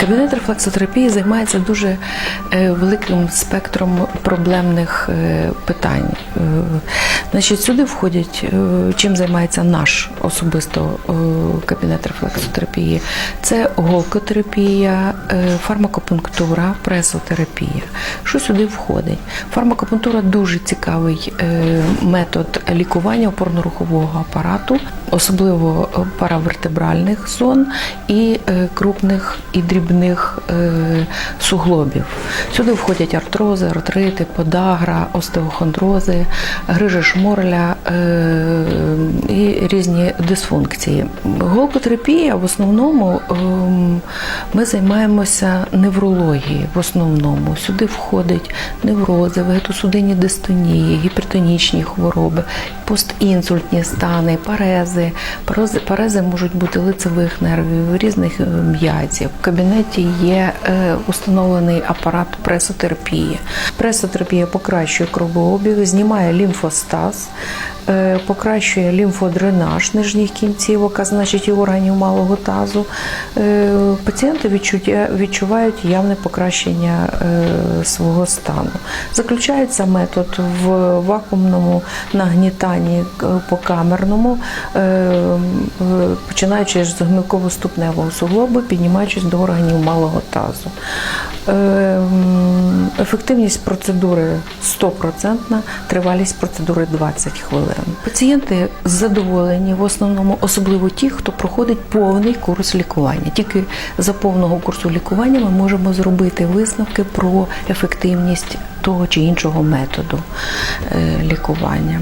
Кабінет рефлексотерапії займається дуже е, великим спектром проблемних е, питань. Е, Значить, сюди входять, чим займається наш особисто е, кабінет рефлексотерапії. Це голкотерапія, е, фармакопунктура, пресотерапія. Що сюди входить? Фармакопунктура дуже цікавий е, метод лікування опорно-рухового апарату, особливо паравертебральних зон і е, крупних і дрібних суглобів. Сюди входять артрози, артрити, подагра, остеохондрози, грижа шморля і різні дисфункції. Голкотерапія в основному ем, ми займаємося неврологією. В основному сюди входять неврози, вегетосудинні дистонії, гіпертонічні хвороби, постінсультні стани, парези. Парези, парези можуть бути лицевих нервів, різних е, м'язів. В кабінеті є е, установлений апарат пресотерапії. Пресотерапія покращує кровообіг, знімає лімфостаз, покращує лімфодренаж нижніх кінцівок, а значить і органів малого тазу. Е, Пацієнти відчувають явне покращення е, свого стану. Заключається метод в вакуумному нагнітанні е, покамерному, е, е, починаючи з гмилково-ступневого суглобу, піднімаючись до органів малого тазу. Е, Ефективність процедури 100%, тривалість процедури 20 хвилин. Пацієнти задоволені в основному, особливо ті, хто проходить повний курс лікування. Тільки за повного курсу лікування ми можемо зробити висновки про ефективність того чи іншого методу е, лікування.